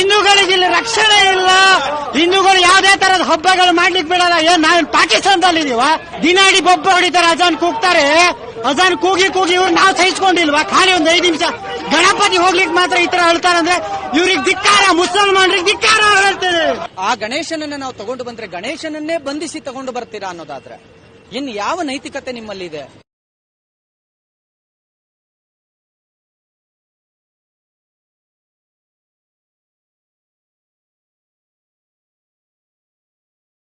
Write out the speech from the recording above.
ಹಿಂದೂಗಳಿಗೆ ರಕ್ಷಣೆ ಇಲ್ಲ. ಹಿಂದೂಗಳು ಯಾವುದೇ ತರದ ಹಬ್ಬಗಳು ಮಾಡ್ಲಿಕ್ಕೆ ಬಿಡಲ್ಲ. ಏನ್ ನಾವೇನ್ ಪಾಕಿಸ್ತಾನದಲ್ಲಿ ಇದೀವ? ದಿನಾಡಿ ಬೊಬ್ಬ ಹೊಡಿತಾರೆ, ಅಜಾನ್ ಕೂಗ್ತಾರೆ. ಅಜಾನ್ ಕೂಗಿ ಕೂಗಿ ಇವ್ರು ನಾವು ಸಹಿಸ್ಕೊಂಡಿಲ್ವಾ? ಖಾಲಿ ಒಂದ್ ಐದು ನಿಮಿಷ. ಗಣಪತಿ ಹೋಗ್ಲಿಕ್ಕೆ ಮಾತ್ರ ಈ ತರ ಅಳ್ತಾರಂದ್ರೆ ಇವ್ರಿಗೆ ಧಿಕ್ಕಾರ, ಮುಸಲ್ಮಾನರಿಗೆ ಧಿಕ್ಕಾರ ಹೇಳ್ತೇವೆ ಆ ಗಣೇಶನನ್ನ ನಾವು ತಗೊಂಡು ಬಂದ್ರೆ ಗಣೇಶನನ್ನೇ ಬಂಧಿಸಿ ತಗೊಂಡು ಬರ್ತೀರಾ ಅನ್ನೋದಾದ್ರೆ. ಇನ್ ಯಾವ ನೈತಿಕತೆ ನಿಮ್ಮಲ್ಲಿದೆ?